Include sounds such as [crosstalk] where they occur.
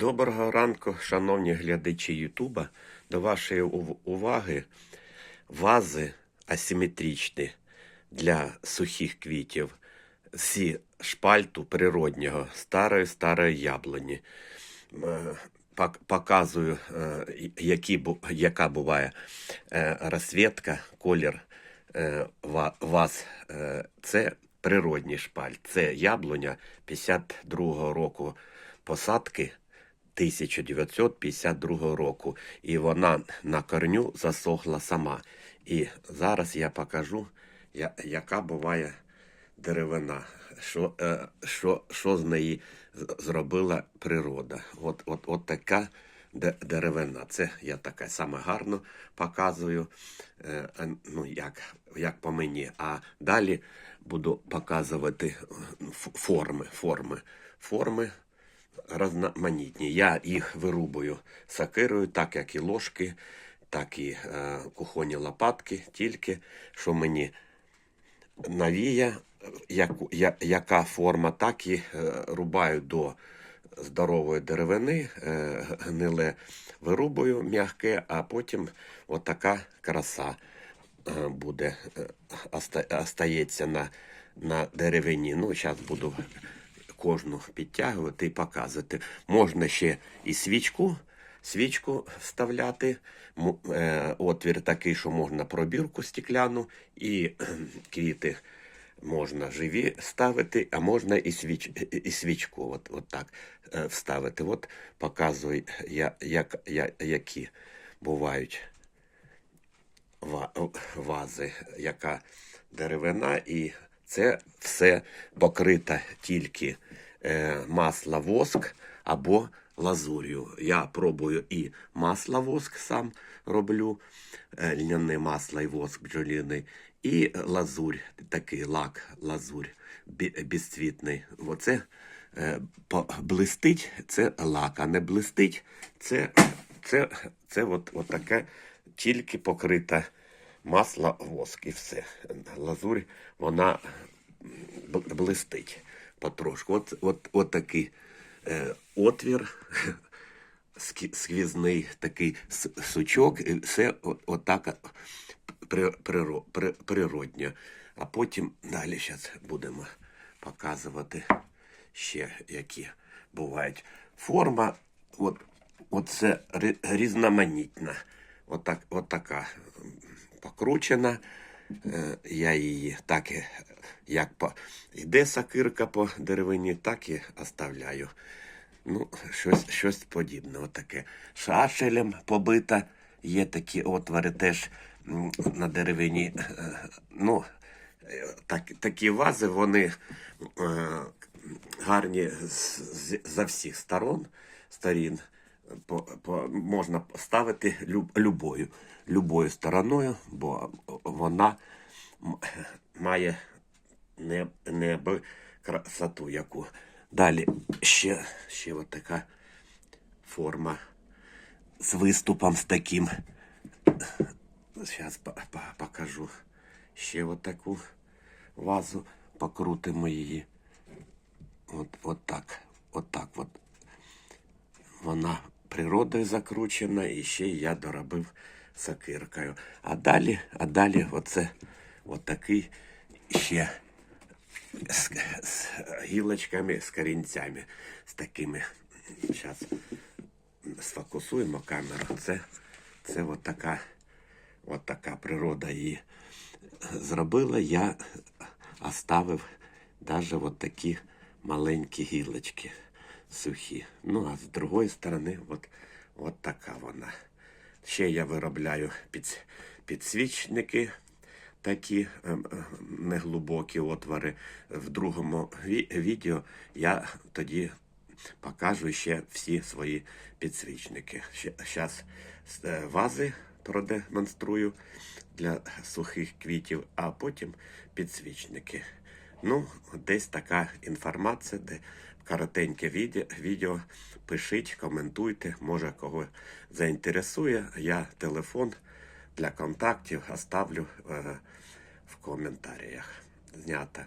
Доброго ранку, шановні глядачі Ютуба. До вашої уваги вази асиметричні для сухих квітів зі шпальту природнього старої старої яблуні. Е, Показую, е, які, яка буває е, розсвітка, колір ваз. Це природній шпальт. Це яблуня 52-го року посадки 1952 року. І вона на корню засохла сама. І зараз я покажу, яка буває деревина, що, е, що, що з неї зробила природа. От, от, от така деревина. Це я таке саме гарно показую, е, е, ну, як, як по мені. А далі буду показувати форми, форми, форми різноманітні. Я їх вирубую сакирою, так як і ложки, так і е, кухонні лопатки, тільки що мені навіє, яку, я, яка форма, так і е, рубаю до здорової деревини, е, гниле вирубую м'яке, а потім отака краса е, буде, е, остається на, на деревині. Ну, зараз буду кожну підтягувати і показувати. Можна ще і свічку, свічку вставляти. Е, Отвір такий, що можна пробірку стекляну і квіти можна живі ставити, а можна і, свіч, і свічку от, от так е, вставити. От показую, я, як, я, які бувають вази, яка деревина, і це все покрите тільки е, масло воск або лазур'ю. Я пробую і масло воск сам роблю, е, льняне масло і воск бджоліний, і лазурь, такий лак, лазурь безцвітний. Оце е, блистить, це лак, а не блистить, це, це, це от, от таке тільки покрита масло, воск і все. Лазурь, вона блистить потрошку. От, от, от такий е, отвір [laughs] сквізний такий сучок, і все от, отак при, природньо. А потім далі зараз будемо показувати ще які бувають. Форма, от, от це різноманітна. Отак, от покручена. Е, Я її так, як по, йде сакирка по деревині, так і оставляю. Ну, щось, щось подібне, отаке. Шашелем побита, є такі отвори теж на деревині. Е, Ну, е, так, такі вази, вони гарні з, з, за всіх сторон, сторін. По, по, можна ставити люб, любою, любою стороною, бо вона має не, неби красоту яку. Далі ще, ще от така форма з виступом з таким. Зараз покажу ще от таку вазу, покрутимо її. От, от так, от так от. Вона природою закручена, і ще я доробив сакиркою. А далі, а далі оце отакий ще з, з гілочками, з корінцями, з такими. Зараз сфокусуємо камеру. Це, це от така, природа її зробила. Я оставив навіть от такі маленькі гілочки сухі. Ну, а з другої сторони, от, от така вона. Ще я виробляю під, підсвічники такі ем, е, неглибокі отвори. В другому ві- відео я тоді покажу ще всі свої підсвічники. Зараз вази продемонструю для сухих квітів, а потім підсвічники. Ну, десь така інформація, де коротеньке відео. Пишіть, коментуйте, може кого заінтересує. Я телефон для контактів оставлю е, в коментарях. Знято.